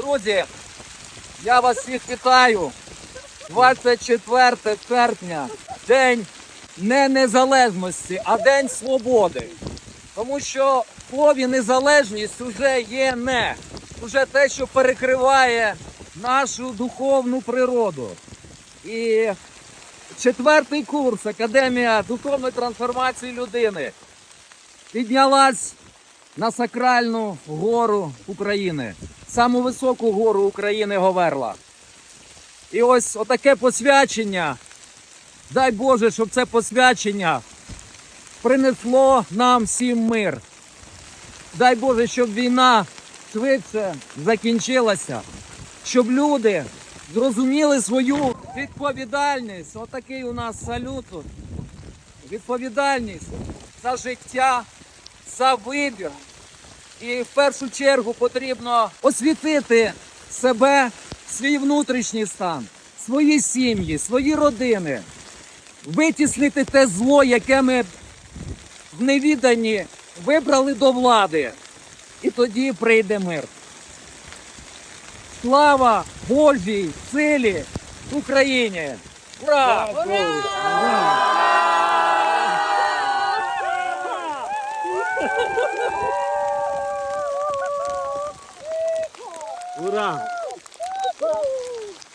Друзі, я вас всіх вітаю. 24 серпня, день не незалежності, а день свободи. Тому що в слові незалежність вже є не, вже те, що перекриває нашу духовну природу. І четвертий курс Академія духовної трансформації людини піднялась на сакральну гору України, саму високу гору України Говерла. І ось отаке посвячення. Дай Боже, щоб це посвячення принесло нам всім мир. Дай Боже, щоб війна швидше закінчилася, щоб люди зрозуміли свою відповідальність. Отакий у нас салют. Відповідальність за життя, за вибір. І в першу чергу потрібно освітити себе, свій внутрішній стан, свої сім'ї, свої родини, витіснити те зло, яке ми в невіданні вибрали до влади. І тоді прийде мир. Слава Божій силі Україні! Ура! Ура! Hurra!